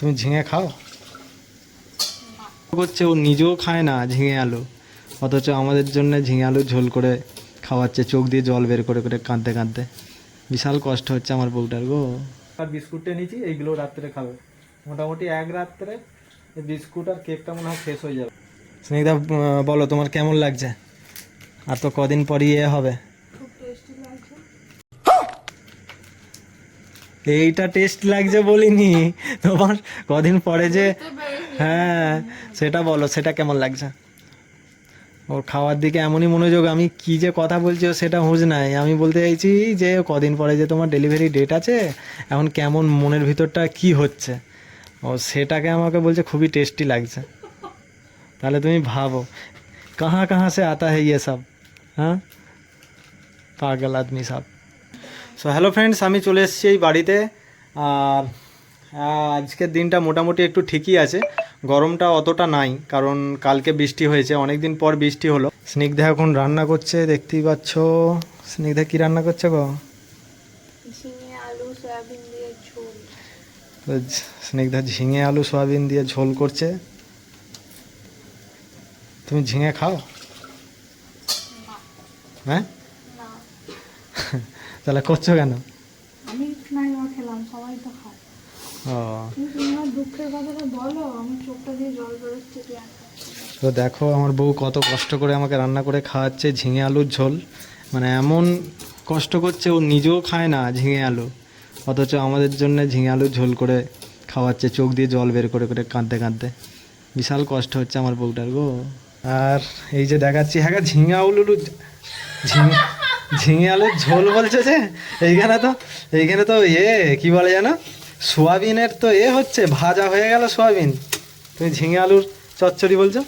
তুমি ঝিঙে খাও? করছে ও নিজেও খায় না ঝিঙে আলু। অথচ আমাদের জন্য ঝিঙে আলু ঝোল করে খাওয়াচ্ছে চোখ দিয়ে জল বের করে করে কাঁদতে কাঁদতে। বিশাল কষ্ট হচ্ছে আমার বউটার গো। আর বিস্কুটটা নিয়েছি এইগুলো রাত্রে খাবে। মোটামুটি এক রাত্রে বিস্কুট আর কেকটা মনে হয় শেষ হয়ে যাবে। আহ, বলো তোমার কেমন লাগছে? আর তো কদিন পরই এ হবে। এইটা টেস্ট লাগছে বলিনি। তোমার কদিন পরে যে হ্যাঁ সেটা বলো সেটা কেমন লাগছে? ওর খাওয়ার দিকে এমনই মনোযোগ আমি কি যে কথা বলছি সেটা হুঁজ নাই। আমি বলতে চাইছি যে কদিন পরে যে তোমার ডেলিভারি ডেট আছে এখন কেমন মনের ভিতরটা কি হচ্ছে? ও সেটাকে আমাকে বলছে খুবই টেস্টি লাগছে। তাহলে তুমি ভাবো কাহা কাহা সে আতা হে ইয়ে সব হ্যাঁ? পাগল আদমি সব। সো হ্যালো ফ্রেন্ডস আমি চলে এসেছি এই বাড়িতে। আর আজকের দিনটা মোটামুটি একটু ঠিকই আছে। গরমটা অতটা নাই কারণ কালকে বৃষ্টি হয়েছে অনেক দিন পর বৃষ্টি হলো। স্নিগ্ধা এখন রান্না করছে দেখতেই পাচ্ছ। স্নিগ্ধা কি রান্না করছে গো? স্নিগ্ধা ঝিঙে আলু সয়াবিন দিয়ে ঝোল করছে। তুমি ঝিঙে খাও? হ্যাঁ? তাহলে করছ কেন? আমি নাই খেলাম সবাই তো খায়। ও। দুঃখের কথাটা বলো আমি চোখটা দিয়ে জল বেরোচ্ছে তো দেখো আমার বউ কত কষ্ট করে আমাকে রান্না করে খাওয়াচ্ছে ঝিঙে আলুর ঝোল। মানে এমন কষ্ট করছে ও নিজেও খায় না ঝিঙে আলু। অথচ আমাদের জন্য ঝিঙে আলুর ঝোল করে খাওয়াচ্ছে চোখ দিয়ে জল বের করে করে কাঁদতে কাঁদতে। বিশাল কষ্ট হচ্ছে আমার বউটার গো। আর এই যে দেখাচ্ছি হ্যাঁ ঝিঙে আলুর ঝিঙে ঝিঙে আলুর ঝোল বলছে যে? এইখানে তো এইখানে তো এ কি বলে জানো? সোয়াবিনের তো এ হচ্ছে ভাজা হয়ে গেল সোয়াবিন। তুমি ঝিঙে আলুর চচ্চড়ি বলছো?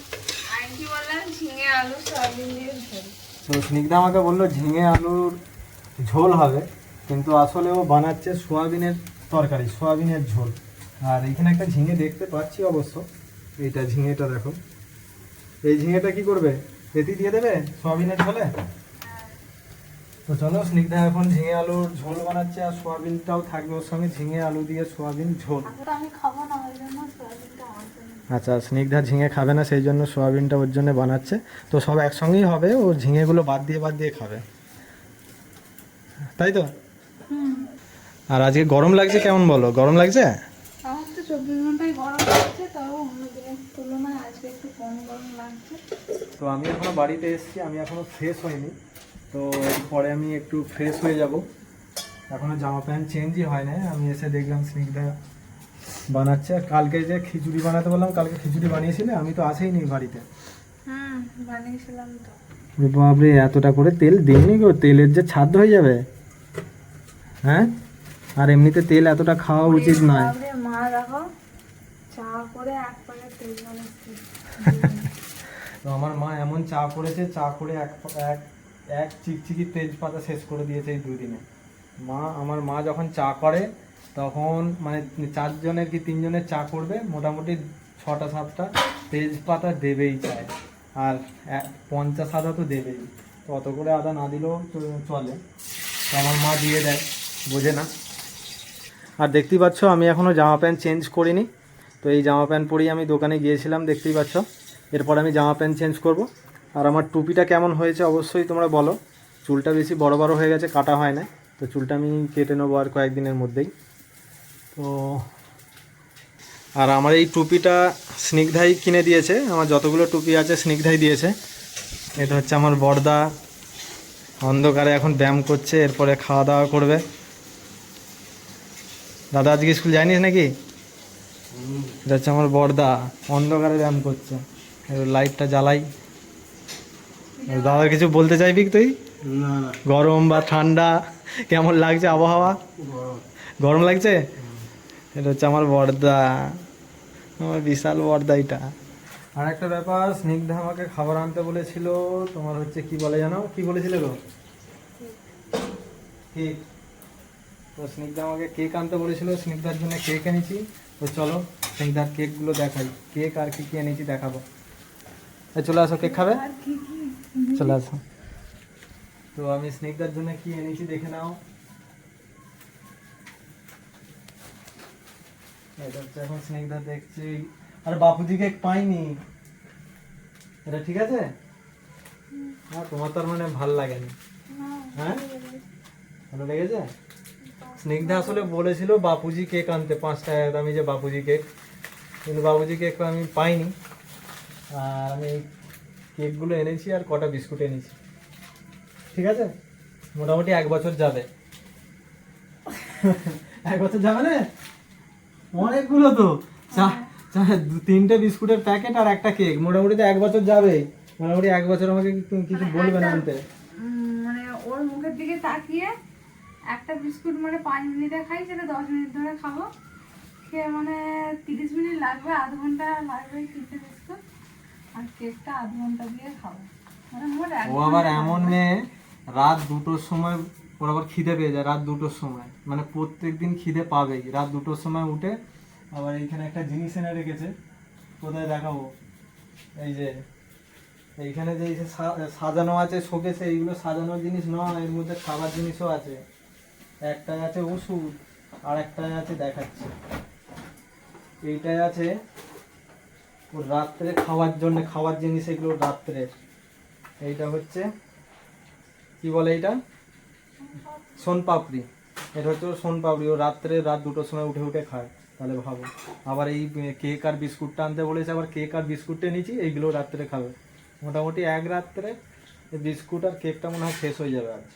তো স্নিগ্ধা আমাকে বলল ঝিঙে আলুর ঝোল হবে কিন্তু আসলে ও বানাচ্ছে সোয়াবিনের তরকারি সোয়াবিনের ঝোল। আর এখানে একটা ঝিঙে দেখতে পাচ্ছি অবশ্য এইটা ঝিঙেটা দেখো। এই ঝিঙেটা কি করবে? এটি দিয়ে দেবে সোয়াবিনের ঝোলে? তো চলো স্নিগ্ধা এখন ঝিঙে আলুর ঝোল বানাচ্ছে আর সোয়াবিনটাও থাকবে ওর সঙ্গে ঝিঙে আলু দিয়ে সোয়াবিন ঝোল। জন্য আচ্ছা স্নিগ্ধা ঝিঙে খাবে না সেই জন্য সোয়াবিনটা ওর জন্য বানাচ্ছে। তো সব একসঙ্গেই হবে ও ঝিঙেগুলো বাদ দিয়ে বাদ দিয়ে খাবে। তাই তো? আর আজকে গরম লাগছে কেমন বলো? গরম লাগছে? আমার তো চব্বিশ ঘন্টায় গরম লাগছে তাও অন্য তুলনায় আজকে একটু কম গরম লাগছে। তো আমি এখনও বাড়িতে এসেছি আমি এখনও ফ্রেশ হইনি। তো পরে আমি একটু ফ্রেশ হয়ে যাব। এখনও জামা প্যান্ট চেঞ্জই হয় না আমি এসে দেখলাম স্নিগ্ধা বানাচ্ছে। আর কালকে যে খিচুড়ি বানাতে বললাম কালকে খিচুড়ি বানিয়েছিলে? আমি তো আসেইনি বাড়িতে। বানিয়েছিলাম তো। বাপরে এতটা করে তেল দিইনি গো। তেলের যে ছাদ হয়ে যাবে? হ্যাঁ? আর এমনিতে তেল এতটা খাওয়া উচিত নয়। মা দেখো। চা করে এক তেল তো আমার মা এমন চা করেছে চা করে এক এক এক চিকচিকি তেজপাতা শেষ করে দিয়েছে এই দুদিনে। মা, আমার মা যখন চা করে, তখন মানে চারজনের কি তিনজনের চা করবে? মোটামুটি ছটা, সাতটা তেজপাতা দেবেই চায়। আর পঞ্চাশ আদা তো দেবেই। তো অত করে আদা না দিলেও চলে। তো আমার মা দিয়ে দেয়, বোঝে না। আর দেখতেই পাচ্ছ, আমি এখনও জামা প্যান্ট চেঞ্জ করিনি। তো এই জামা প্যান্ট পরেই আমি দোকানে গিয়েছিলাম, দেখতেই পাচ্ছ। এরপর আমি জামা প্যান্ট চেঞ্জ করব। আর আমার টুপিটা কেমন হয়েছে অবশ্যই তোমরা বলো। চুলটা বেশি বড় বড় হয়ে গেছে কাটা হয় না। তো চুলটা আমি কেটে নেব আর কয়েকদিনের মধ্যেই। তো আর আমার এই টুপিটা স্নিগ্ধাই কিনে দিয়েছে। আমার যতগুলো টুপি আছে স্নিগ্ধাই দিয়েছে। এটা হচ্ছে আমার বর্দা। অন্ধকারে এখন ব্যায়াম করছে এরপরে খাওয়া দাওয়া করবে। দাদা আজকে স্কুল যায়নিস নাকি? এটা হচ্ছে আমার বর্দা। অন্ধকারে ব্যায়াম করছে। এবার লাইটটা জ্বালাই। দাদা কিছু বলতে চাইবি তুই? না না। গরম বা ঠান্ডা কেমন লাগছে আবহাওয়া? গরম। লাগছে? এটা হচ্ছে আমার বর্দা। আমার বিশাল বর্দা এটা। আর একটা ব্যাপার স্নিগ্ধা আমাকে খাবার আনতে বলেছিল তোমার হচ্ছে কি বলে জানো? কি বলেছিলে গো? কেক তো স্নিগ্ধা আমাকে কেক আনতে বলেছিল স্নিগ্ধার জন্য কেক এনেছি। তো চলো স্নিগ্ধার কেকগুলো দেখাই। কেক আর কি কি এনেছি দেখাবো। চলে আসো কেক খাবে? আর কি কি চলে আসো তো আমি স্নিগ্ধার জন্য কি এনেছি দেখে নাও এটা হচ্ছে এখন স্নেকদা দেখছি আর বাপুজি কেক পাইনি এটা ঠিক আছে হ্যাঁ তোমার তো আর মানে ভালো লাগেনি না হ্যাঁ? ভালো লেগেছে স্নিগ্ধা আসলে বলেছিল বাপুজি কেক আনতে পাঁচ টাকা দামি যে বাপুজি কেক কিন্তু বাপুজি কেক আমি পাইনি আর আমি কেকগুলো এনেছি আর কটা বিস্কুট এনেছি। ঠিক আছে? মোটামুটি এক বছর যাবে। এক বছর যাবে না? অনেকগুলো তো। চা- দু- তিনটে বিস্কুটের প্যাকেট আর একটা কেক। মোটামুটি তো এক বছর যাবে মোটামুটি এক বছর আমাকে কিছু বলবে না আনতে। মানে ওর মুখের দিকে তাকিয়ে একটা বিস্কুট মানে পাঁচ মিনিটে খাই সেটা দশ মিনিট ধরে খাব। খেয়ে মানে তিরিশ মিনিট লাগবে আধ ঘণ্টা লাগবে তিনটে বিস্কুট। আর কেকটা আধ ঘণ্টা দিয়ে খাব। মানে ও আবার এমন মেয়ে রাত দুটোর সময় ওর আবার খিদে পেয়ে যায় রাত দুটোর সময়। মানে প্রত্যেক দিন খিদে পাবেই। রাত দুটোর সময় উঠে আবার এইখানে একটা জিনিস এনে রেখেছে কোথায় দেখাবো? এই যে এইখানে যে সাজানো আছে শোকেসে এইগুলো সাজানোর জিনিস নয় এর মধ্যে খাবার জিনিসও আছে। একটায় আছে ওষুধ আর একটায় আছে দেখাচ্ছে। এইটাই আছে রাত্রে খাওয়ার জন্য, খাওয়ার জিনিস এগুলো রাত্রের এইটা হচ্ছে, কি বলে এইটা? সোন পাপড়ি। এটা হচ্ছে ওর সোন পাপড়ি। ও রাত্রে রাত দুটোর সময় উঠে উঠে খায়। তাহলে ভাবো। আবার এই কেক আর বিস্কুটটা আনতে বলেছে, আবার কেক আর বিস্কুটটা নিয়েছি এইগুলো রাত্রে খাবে। মোটামুটি এক রাত্রে বিস্কুট আর কেকটা মনে হয় শেষ হয়ে যাবে আজ।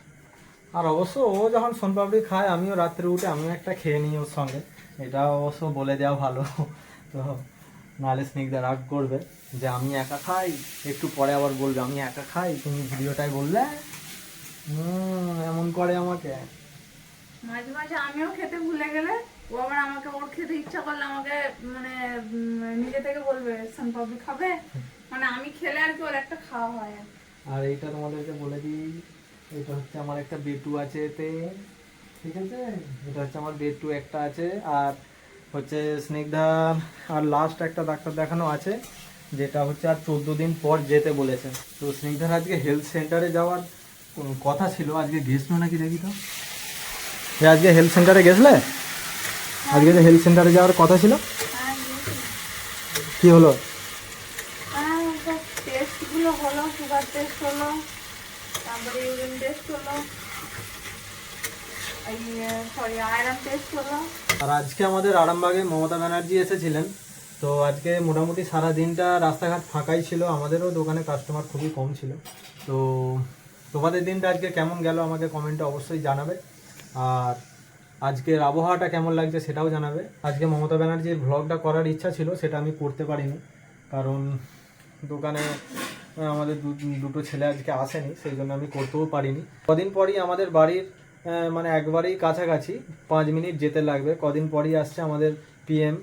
আর অবশ্য ও যখন সোনপাপড়ি খায়, আমিও রাত্রে উঠে, আমিও একটা খেয়ে নিই ওর সঙ্গে। এটা অবশ্য বলে দেওয়া ভালো। তো নাহলে স্নিগ্ধা রাগ করবে যে আমি একা খাই একটু পরে আবার বলবে আমি একা খাই তুমি ভিডিওটাই বললে? হুম এমন করে আমাকে। মাঝে মাঝে আমিও খেতে ভুলে গেলে ও আবার আমাকে ওর খেতে ইচ্ছা করলে আমাকে মানে নিজে থেকে বলবে সানপাপড়ি খাবে? মানে আমি খেলে আর কি ওর একটা খাওয়া হয় আর এইটা তোমাদেরকে বলে দিই এটা হচ্ছে আমার একটা বেটু আছে এতে ঠিক আছে? এটা হচ্ছে আমার বেটু একটা আছে আর হচ্ছে স্নিগ্ধা, আর লাস্ট একটা ডাক্তার দেখানো আছে, যেটা হচ্ছে আর চোদ্দ দিন পর যেতে বলেছে। তো স্নিগ্ধার আজকে হেলথ সেন্টারে যাওয়ার কথা ছিল? আজকে গেছিল নাকি দেখি তো? আজকে হেলথ সেন্টারে গেছলে? আজকে যে হেলথ সেন্টারে যাওয়ার কথা ছিল? হ্যাঁ কি হলো? হ্যাঁ টেস্টগুলো হলো সুগার টেস্ট হলো, তারপরে ইউরিন টেস্ট হলো এই সরি আয়রন টেস্ট হলো আর আজকে আমাদের আরামবাগে মমতা ব্যানার্জি এসেছিলেন। তো আজকে মোটামুটি সারা দিনটা রাস্তাঘাট ফাঁকাই ছিল, আমাদেরও দোকানে কাস্টমার খুবই কম ছিল। তো তোমাদের দিনটা আজকে কেমন গেল আমাকে কমেন্টে অবশ্যই জানাবে। আর আজকের আবহাওয়াটা কেমন লাগছে সেটাও জানাবে। আজকে মমতা ব্যানার্জির ভ্লগটা করার ইচ্ছা ছিল, সেটা আমি করতে পারিনি। কারণ দোকানে, আমাদের দুটো ছেলে আজকে আসেনি, সেই জন্য আমি করতেও পারিনি। কদিন পরই আমাদের বাড়ির মানে একবারেই কাছাকাছি। পাঁচ মিনিট যেতে লাগবে। কদিন পরই আসছে আমাদের পিএম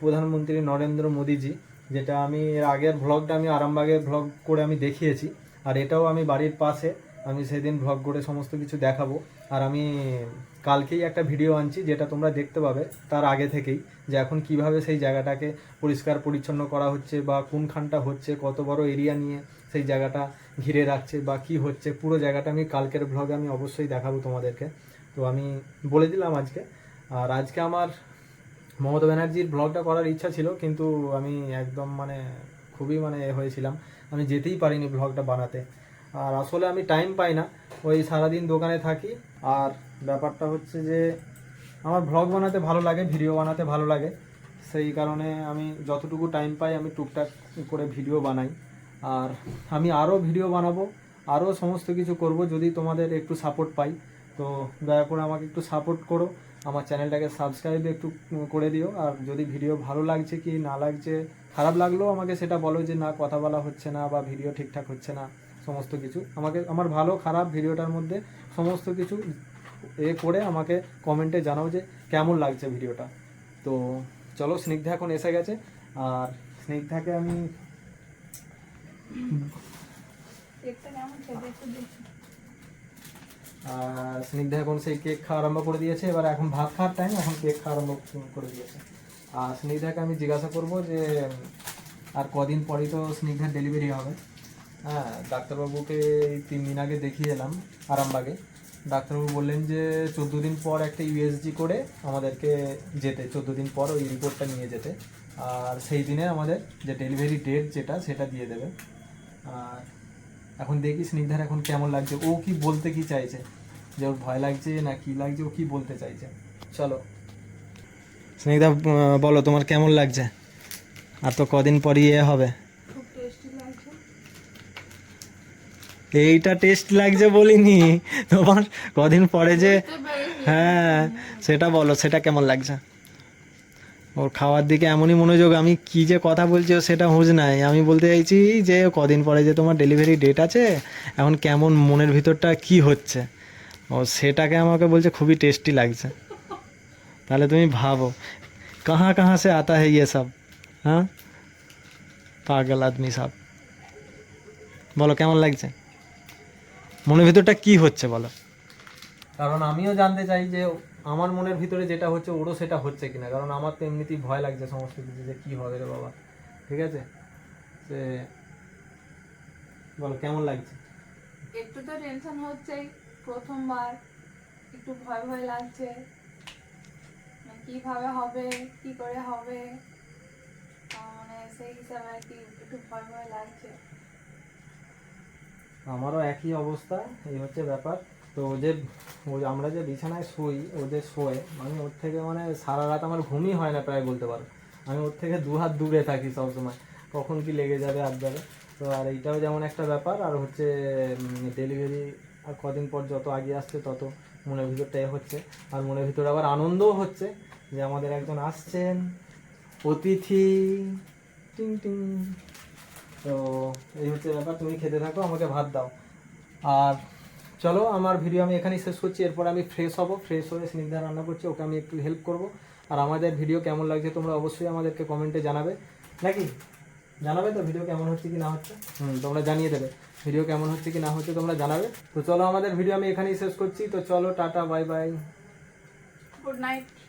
প্রধানমন্ত্রী নরেন্দ্র মোদীজি, যেটা আমি এর আগের ভ্লগটা আমি আরামবাগের ভ্লগ করে আমি দেখিয়েছি। আর এটাও আমি বাড়ির পাশে, আমি সেদিন ভ্লগ করে সমস্ত কিছু দেখাবো। আর আমি কালকেই একটা ভিডিও আনছি, যেটা তোমরা দেখতে পাবে তার আগে থেকেই, যে এখন কীভাবে সেই জায়গাটাকে পরিষ্কার পরিচ্ছন্ন করা হচ্ছে বা কোনখানটা হচ্ছে, কত বড় এরিয়া নিয়ে সেই জায়গাটা ঘিরে রাখছে বা কি হচ্ছে, পুরো জায়গাটা আমি কালকের ভ্লগে আমি অবশ্যই দেখাবো তোমাদেরকে। তো আমি বলে দিলাম আজকে। আর আজকে আমার মমতা ব্যানার্জির ব্লগটা করার ইচ্ছা ছিল, কিন্তু আমি একদম মানে খুবই মানে এ হয়েছিলাম। আমি যেতেই পারিনি ব্লগটা বানাতে। আর আসলে আমি টাইম পাই না, ওই সারাদিন দোকানে থাকি। আর ব্যাপারটা হচ্ছে যে, আমার ব্লগ বানাতে ভালো লাগে ভিডিও বানাতে ভালো লাগে। সেই কারণে আমি যতটুকু টাইম পাই, আমি টুকটাক করে ভিডিও বানাই। আর আমি আরও ভিডিও বানাবো আরও সমস্ত কিছু করব যদি তোমাদের একটু সাপোর্ট পাই। তো দয়া করে আমাকে একটু সাপোর্ট করো, আমার চ্যানেলটাকে সাবস্ক্রাইব একটু করে দিও। আর যদি ভিডিও ভালো লাগছে কি না লাগছে, খারাপ লাগলেও আমাকে সেটা বলো যে না, কথা বলা হচ্ছে না বা ভিডিও ঠিকঠাক হচ্ছে না, সমস্ত কিছু। আমাকে, আমার ভালো খারাপ ভিডিওটার মধ্যে সমস্ত কিছু এ করে আমাকে কমেন্টে জানাও যে কেমন লাগছে ভিডিওটা তো চলো স্নিগ্ধা এখন এসে গেছে। আর স্নিগ্ধাকে আমি কেকটা কেমন খেতে একটু দেখি স্নিগ্ধা এখন সেই কেক খাওয়া আরম্ভ করে দিয়েছে। এবার এখন ভাত খাওয়ার টাইম এখন কেক খাওয়া আরম্ভ করে দিয়েছে। আর স্নিগ্ধাকে আমি জিজ্ঞাসা করব যে, আর কদিন পরেই তো স্নিগ্ধার ডেলিভারি হবে। হ্যাঁ ডাক্তারবাবুকে তিন দিন আগে দেখিয়ে এলাম আরামবাগে। ডাক্তারবাবু বললেন যে, চোদ্দ দিন পর একটা ইউএসজি করে আমাদেরকে যেতে, চোদ্দ দিন পর ওই রিপোর্টটা নিয়ে যেতে। আর সেই দিনে আমাদের যে ডেলিভারি ডেট যেটা, সেটা দিয়ে দেবে। আর এখন দেখি স্নিগ্ধার এখন কেমন লাগছে ও কি বলতে কি চাইছে? যে ওর ভয় লাগছে না কি লাগছে ও কি বলতে চাইছে? চলো। স্নিগ্ধা বলো তোমার কেমন লাগছে? আর তো কদিন পরই এ হবে। খুব টেস্টি লাগছে। এইটা টেস্ট লাগছে বলিনি। তোমার কদিন পরে যে হ্যাঁ সেটা বলো সেটা কেমন লাগছে? ওর খাওয়ার দিকে এমনই মনোযোগ, আমি কি যে কথা বলছি সেটা হুঁজ নাই। আমি বলতে চাইছি যে কদিন পরে যে তোমার ডেলিভারি ডেট আছে, এখন কেমন মনের ভিতরটা কি হচ্ছে? ও সেটাকে আমাকে বলছে খুবই টেস্টি লাগছে। তাহলে তুমি ভাবো, কাহা কাহা সে আতা হে ইয়ে সব হ্যাঁ? পাগল আদমি সব। বলো, কেমন লাগছে? মনের ভিতরটা কি হচ্ছে বলো? কারণ আমিও জানতে চাই যে আমার মনের ভিতরে যেটা হচ্ছে ওরও সেটা হচ্ছে কিনা কারণ আমার তো এমনিতেই ভয় লাগছে সমস্ত কিছু যে কি হবে রে বাবা। ঠিক আছে? সে বলো কেমন লাগছে? একটু তো টেনশন হচ্ছেই প্রথমবার। একটু ভয় ভয় লাগছে। মানে কীভাবে হবে কি করে হবে? মানে সেই হিসাবে আর কি একটু ভয় ভয় লাগছে। আমারও একই অবস্থা এই হচ্ছে ব্যাপার। তো যে ওই আমরা যে বিছানায় শুই ও যে শোয়, আমি ওর থেকে মানে সারা রাত আমার ঘুমই হয় না প্রায় বলতে পারো। আমি ওর থেকে দু হাত দূরে থাকি সবসময়, কখন কি লেগে যাবে হাত যাবে তো আর এইটাও যেমন একটা ব্যাপার, আর হচ্ছে ডেলিভারি আর কদিন পর যত আগে আসছে তত মনের ভিতরটা এ হচ্ছে। আর মনের ভিতরে আবার আনন্দও হচ্ছে যে আমাদের একজন আসছেন, অতিথি, টিং টিং। তো এই হচ্ছে ব্যাপার, তুমি খেতে থাকো, আমাকে ভাত দাও। আর চলো, আমার ভিডিও আমি এখানেই শেষ করছি। এরপর আমি ফ্রেশ হব ফ্রেশ হয়ে স্নিগ্ধা রান্না করছি, ওকে আমি একটু হেল্প করব। আর আমাদের ভিডিও কেমন লাগছে তোমরা অবশ্যই আমাদেরকে কমেন্টে জানাবে। নাকি? জানাবে তো ভিডিও কেমন হচ্ছে কি না হচ্ছে? হুম, তোমরা জানিয়ে দেবে। ভিডিও কেমন হচ্ছে কি না হচ্ছে তোমরা জানাবে। তো চলো, আমাদের ভিডিও আমি এখানেই শেষ করছি। তো চলো, tata bye bye good night